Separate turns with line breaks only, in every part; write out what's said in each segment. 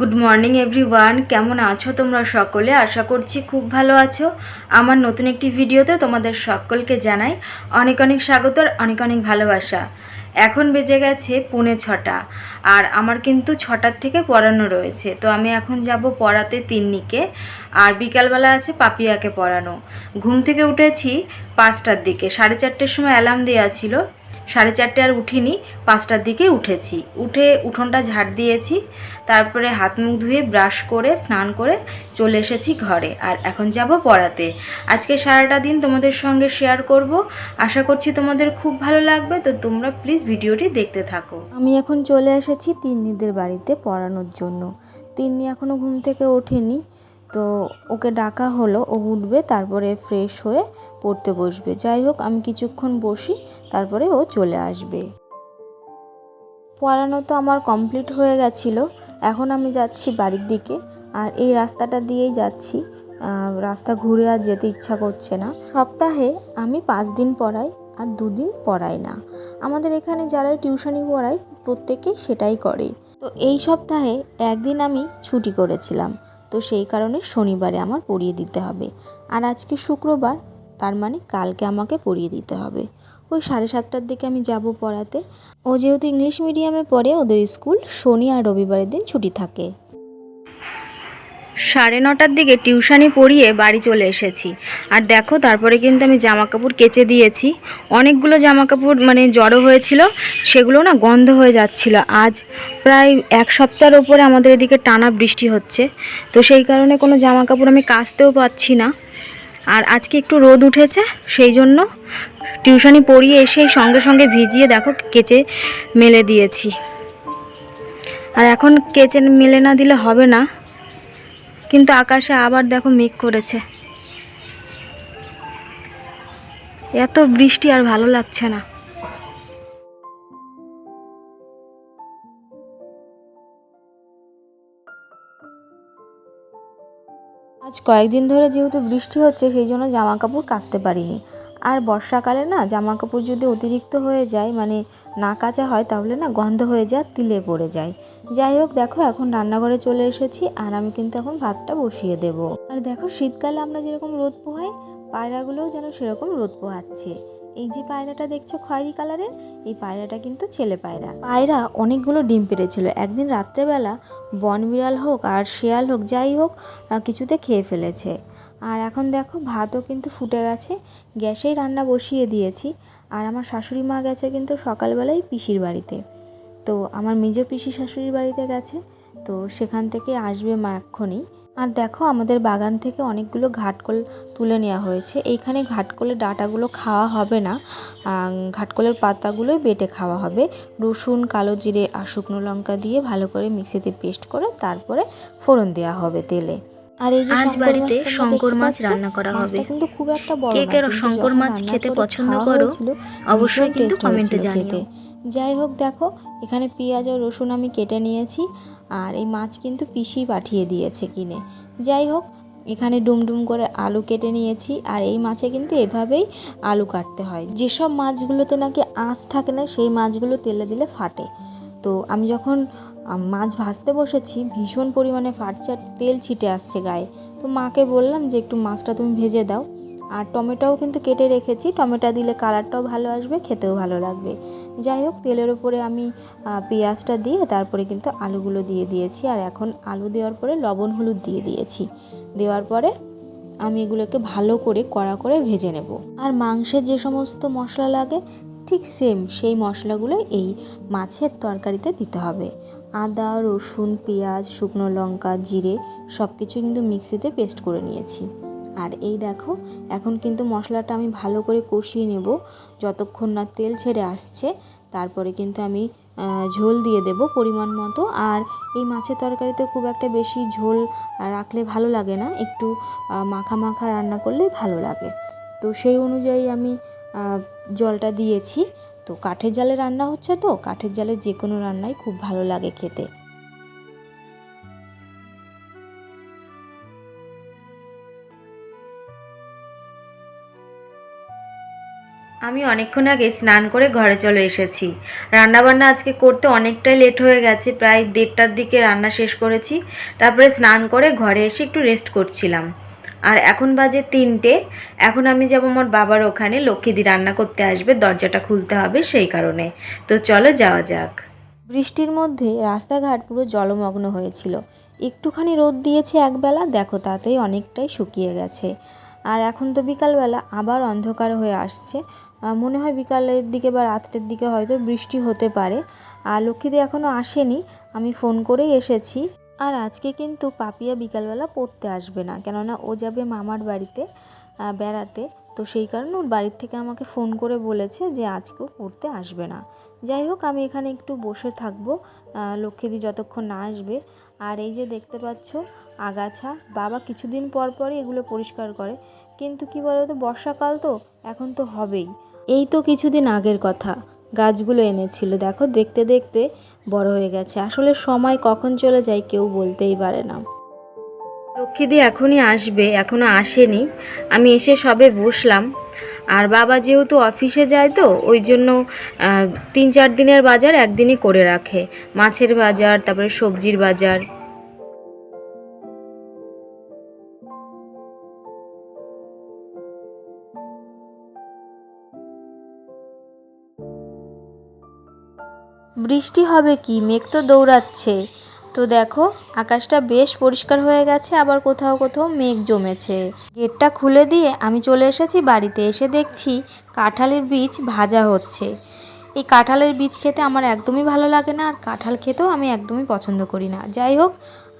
Good morning everyone কেমন আছো তোমরা সকলে? আশা করছি খুব ভালো আছো। আমার নতুন একটি ভিডিওতে তোমাদের সকলকে জানাই অনেক অনেক স্বাগত আর অনেক অনেক ভালোবাসা। এখন বেজে গেছে পৌনে ছটা আর আমার কিন্তু ছটার থেকে পড়ানো রয়েছে। তো আমি এখন যাব পড়াতে তিন্নিকে আর বিকালবেলা আছে পাপিয়াকে পড়ানো। ঘুম থেকে উঠেছি পাঁচটার দিকে। সাড়ে চারটের সময় অ্যালার্ম দেওয়া ছিল। সাড়ে চারটে আর উঠিনি, পাঁচটার দিকে উঠেছি। উঠে উঠোনটা ঝাড় দিয়েছি। তারপরে হাত মুখ ধুয়ে ব্রাশ করে, স্নান করে চলে এসেছি ঘরে। আর এখন যাব পড়াতে। আজকে সারাটা দিন তোমাদের সঙ্গে শেয়ার করব। আশা করছি তোমাদের খুব ভালো লাগবে। তো তোমরা প্লিজ ভিডিওটি দেখতে থাকো। আমি এখন চলে এসেছি তিন্নিদের বাড়িতে পড়ানোর জন্য। তিন্নি এখনও ঘুম থেকে ওঠেনি। তো ওকে ডাকা হলো। ও উঠবে, তারপরে ফ্রেশ হয়ে পড়তে বসবে। যাই হোক, আমি কিছুক্ষণ বসি, তারপরে ও চলে আসবে। পড়ানো তো আমার কমপ্লিট হয়ে গেছিল। এখন আমি যাচ্ছি বাড়ির দিকে আর এই রাস্তাটা দিয়েই যাচ্ছি। রাস্তা ঘুরে আর যেতে ইচ্ছা করছে না। সপ্তাহে আমি পাঁচ দিন পড়াই আর দুদিন পড়াই না। আমাদের এখানে যারাই টিউশনি পড়ায় প্রত্যেকেই সেটাই করে। তো এই সপ্তাহে একদিন আমি ছুটি করেছিলাম। তো সেই কারণে শনিবারে আমার পড়িয়ে দিতে হবে। আর আজকে শুক্রবার, তার মানে কালকে আমাকে পড়িয়ে দিতে হবে। ওই সাড়ে সাতটার দিকে আমি যাব পড়াতে। ও যেহেতু ইংলিশ মিডিয়ামে পড়ে, ওদের স্কুল শনি আর রবিবারের দিন ছুটি থাকে। সাড়ে নটার দিকে টিউশানি পড়িয়ে বাড়ি চলে এসেছি। আর দেখো, তারপরে কিন্তু আমি জামা কাপড় কেচে দিয়েছি। অনেকগুলো জামা কাপড় মানে জড়ো হয়েছিল, সেগুলো না গন্ধ হয়ে যাচ্ছিল। আজ প্রায় এক সপ্তাহের ওপরে আমাদের এদিকে টানা বৃষ্টি হচ্ছে। তো সেই কারণে কোনো জামা কাপড় আমি কাচতেও পাচ্ছি না। আর আজকে একটু রোদ উঠেছে, সেই জন্য টিউশনি পড়িয়ে এসে সঙ্গে সঙ্গে ভিজিয়ে দেখো কেচে মেলে দিয়েছি। আর এখন কেচে মেলে না দিলে হবে না, কিন্তু আকাশে আবার দেখো মেঘ করেছে। এত বৃষ্টি আর ভালো লাগছে না। আজ কয়েকদিন ধরে যেহেতু বৃষ্টি হচ্ছে, সেই জন্য জামা কাপড় কাচতে পারিনি। আর বর্ষাকালে না জামা কাপড় যদি অতিরিক্ত হয়ে যায় মানে না কাচা হয়, তাহলে না গন্ধ হয়ে যায় তিলে পড়ে যায়। যাই হোক, দেখো, এখন রান্নাঘরে চলে এসেছি, আর আমি কিন্তু এখন ভাতটা বসিয়ে দেব। আর দেখো, শীতকালে আমরা যেরকম রোদ পোহাই, পায়রাগুলোও যেন সেরকম রোদ পোহাচ্ছে। এই যে পায়রাটা দেখছ খয়েরি কালারের, এই পায়রাটা কিন্তু ছেলে পায়রা। পায়রা অনেকগুলো ডিম পেড়েছিল। একদিন রাত্রেবেলা বন বিড়াল হোক আর শেয়াল হোক, যাই হোক কিছুতে খেয়ে ফেলেছে। আর এখন দেখো ভাতও কিন্তু ফুটে গেছে, গ্যাসেই রান্না বসিয়ে দিয়েছি। আর আমার শাশুড়ি মা গেছে কিন্তু সকালবেলায় পিসির বাড়িতে। তো আমার মেজ পিসি শাশুড়ির বাড়িতে গেছে, তো সেখান থেকে আসবে মা এক্ষুনি। আর দেখো আমাদের বাগান থেকে অনেকগুলো ঘাটকোল তুলে নেওয়া হয়েছে এইখানে ঘাটকোলের ডাটাগুলো খাওয়া হবে না ঘাটকোলের পাতাগুলোই বেটে খাওয়া হবে রসুন কালো জিরে আর শুকনো লঙ্কা দিয়ে ভালো করে মিক্সিতে পেস্ট করে তারপরে ফোড়ন দেওয়া হবে তেলে আর এই যে
আজ বাড়িতে শঙ্কর মাছ রান্না করা হবে।
কিন্তু খুব একটা বড়
কে কে শঙ্কর মাছ খেতে পছন্দ করো, অবশ্যই কিন্তু কমেন্টে।
খেতে। যাই হোক দেখো, এখানে পেঁয়াজ ও রসুন আমি কেটে নিয়েছি, আর এই মাছ কিন্তু পিসি পাঠিয়ে দিয়েছে কিনে। যাই হোক, এখানে ডুমডুম করে আলু কেটে নিয়েছি, আর এই মাছে কিন্তু এভাবেই আলু কাটতে হয়। যেসব মাছগুলোতে নাকি আঁচ থাকে না, সেই মাছগুলো তেলে দিলে ফাটে। তো আমি যখন মাছ ভাজতে বসেছি, ভীষণ পরিমাণে ফাটছে তেল ছিটে আসছে গায়ে। তো মাকে বললাম যে, একটু মাছটা তুমি ভেজে দাও। আর টমেটোও কিন্তু কেটে রেখেছি। টমেটো দিলে কালারটাও ভালো আসবে, খেতেও ভালো লাগবে। যাই হোক, তেলের উপরে আমি পেঁয়াজটা দিয়ে তারপরে কিন্তু আলুগুলো দিয়ে দিয়েছি। আর এখন আলু দেওয়ার পরে লবণ, হলুদ দিয়ে দিয়েছি। দেওয়ার পরে আমি এগুলোকে ভালো করে কড়া করে ভেজে নেব। আর মাংসের যে সমস্ত মশলা লাগে, ঠিক সেম সেই মশলাগুলো এই মাছের তরকারিতে দিতে হবে। আদা, রসুন, পেঁয়াজ, শুকনো লঙ্কা, জিরে সব কিছু কিন্তু মিক্সিতে পেস্ট করে নিয়েছি। আর এই দেখো, এখন কিন্তু মশলাটা আমি ভালো করে কষিয়ে নেব। যতক্ষণ না তেল ছেড়ে আসছে, তারপরে কিন্তু আমি ঝোল দিয়ে দেব পরিমাণ মতো। আর এই মাছের তরকারিতে খুব একটা বেশি ঝোল রাখলে ভালো লাগে না। একটু মাখা মাখা রান্না করলেই ভালো লাগে। তো সেই অনুযায়ী আমি জলটা দিয়েছি। তো কাঠের জালে রান্না হচ্ছে তো? কাঠের জালে যে কোনো রান্নাই খুব ভালো লাগে খেতে। আমি অনেকক্ষণ আগে স্নান করে ঘরে চলে এসেছি। রান্নাবান্না আজকে করতে অনেকটাই লেট হয়ে গেছে, প্রায় দেড়টার দিকে রান্না শেষ করেছি, তারপরে স্নান করে ঘরে এসে একটু রেস্ট করছিলাম। আর এখন বাজে তিনটে, এখন আমি যাব আমার বাবার ওখানে, লক্ষ্মীদি রান্না করতে আসবে, দরজাটা খুলতে হবে সেই কারণে। তো চলো যাওয়া যাক। বৃষ্টির মধ্যে রাস্তাঘাট পুরো জলমগ্ন হয়েছিল। একটুখানি রোদ দিয়েছে একবেলা, দেখো তাতেই অনেকটাই শুকিয়ে গেছে। আর এখন তো বিকালবেলা, আবার অন্ধকার হয়ে আসছে। মনে হয় বিকালের দিকে বা রাত্রের দিকে হয়তো বৃষ্টি হতে পারে। আর লক্ষ্মীদি এখনও আসেনি, আমি ফোন করেই এসেছি। আর আজকে কিন্তু পাপিয়া বিকালবেলা পড়তে আসবে না, কেননা ও যাবে মামার বাড়িতে বেড়াতে। তো সেই কারণে ওর বাড়ির থেকে আমাকে ফোন করে বলেছে যে আজকেও পড়তে আসবে না। যাই হোক, আমি এখানে একটু বসে থাকব লক্ষ্মীদি যতক্ষণ না আসবে। আর এই যে দেখতে পাচ্ছ, আগাছা, বাবা কিছুদিন পর পরই এগুলো পরিষ্কার করে। কিন্তু কি বলো তো বর্ষাকাল তো, এখন তো হবেই। এই তো কিছুদিন আগের কথা। গাছগুলো এনেছিল। দেখো, দেখতে দেখতে বড় হয়ে গেছে। আসলে সময় কখন চলে যায় কেউ বলতেই পারে না। লক্ষ্মীদি এখনই আসবে এখনও আসেনি। আমি এসে সবে বসলাম। আর বাবা যেহেতু অফিসে যায় তো, ওই জন্য তিন চার দিনের বাজার একদিনই করে রাখে। মাছের বাজার, তারপরে সবজির বাজার। বৃষ্টি হবে কি? মেঘ তো দৌড়াচ্ছে। তো দেখো, আকাশটা বেশ পরিষ্কার হয়ে গেছে, আবার কোথাও কোথাও মেঘ জমেছে। গেটটা খুলে দিয়ে আমি চলে এসেছি বাড়িতে। এসে দেখছি কাঁঠালের বীজ ভাজা হচ্ছে। এই কাঁঠালের বীজ খেতে আমার একদমই ভালো লাগে না, আর কাঁঠাল খেতেও আমি একদমই পছন্দ করি না। যাই হোক,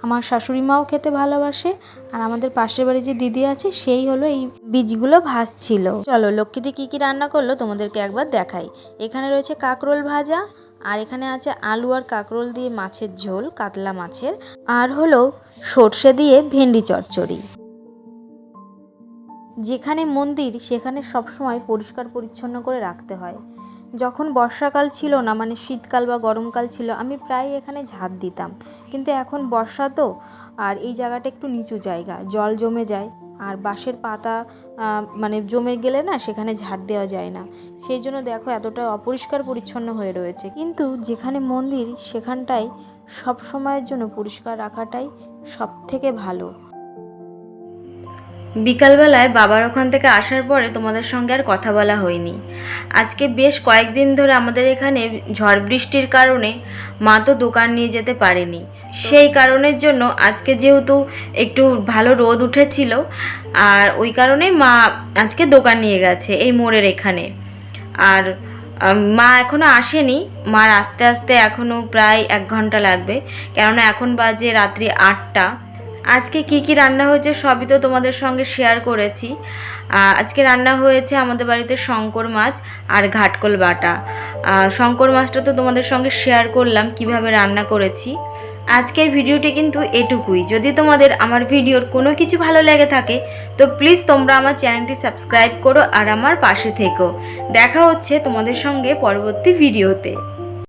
আমার শাশুড়ি মাও খেতে ভালোবাসে, আর আমাদের পাশের বাড়ি যে দিদি আছে, সেই হলো এই বীজগুলো ভাজছিল। চলো, লক্ষ্মীদি কী কী রান্না করল তোমাদেরকে একবার দেখাই। এখানে রয়েছে কাকরোল ভাজা আর এখানে আছে আলু আর কাকরোল দিয়ে মাছের ঝোল, কাতলা মাছের। আর হলো সর্ষে দিয়ে ভেন্ডি চচ্চড়ি। যেখানে মন্দির, সেখানে সবসময় পরিষ্কার পরিচ্ছন্ন করে রাখতে হয়। যখন বর্ষাকাল ছিল না মানে শীতকাল বা গরমকাল ছিল, আমি প্রায় এখানে ঝাঁট দিতাম। কিন্তু এখন বর্ষা তো, আর এই জায়গাটা একটু নিচু জায়গা, জল জমে যায়। আর বাঁশের পাতা মানে জমে গেলে না সেখানে ঝাড় দেওয়া যায় না। সেই জন্য দেখো এতটা অপরিষ্কার পরিচ্ছন্ন হয়ে রয়েছে। কিন্তু যেখানে মন্দির সেখানটাই সব সময়ের জন্য পরিষ্কার রাখাটাই সব থেকে ভালো। বিকালবেলায় বাবার ওখান থেকে আসার পরে তোমাদের সঙ্গে আর কথা বলা হয়নি। আজকে বেশ কয়েকদিন ধরে আমাদের এখানে ঝড় বৃষ্টির কারণে মা তো দোকান নিয়ে যেতে পারেনি। সেই কারণের জন্য আজকে যেহেতু একটু ভালো রোদ উঠেছিল, আর ওই কারণে মা আজকে দোকান নিয়ে গেছে এই মোড়ের এখানে। আর মা এখনও আসেনি, মার আস্তে আস্তে এখনও প্রায় এক ঘণ্টা লাগবে। কেননা এখন বাজে রাত্রি আটটা। আজকে কি কি রান্না হয়েছে সবই তো তোমাদের সঙ্গে শেয়ার করেছি। আজকে রান্না হয়েছে আমাদের বাড়িতে শঙ্কর মাছ আর ঘাটকোল বাটা। শঙ্কর মাছটা তো তোমাদের সঙ্গে শেয়ার করলাম, কীভাবে রান্না করেছি। আজকের ভিডিওটি কিন্তু এটুকুই। যদি তোমাদের আমার ভিডিওর কোনো কিছু ভালো লেগে থাকে, তো প্লিজ তোমরা আমার চ্যানেলটি সাবস্ক্রাইব করো আর আমার পাশে থেকো। দেখা হচ্ছে তোমাদের সঙ্গে পরবর্তী ভিডিওতে।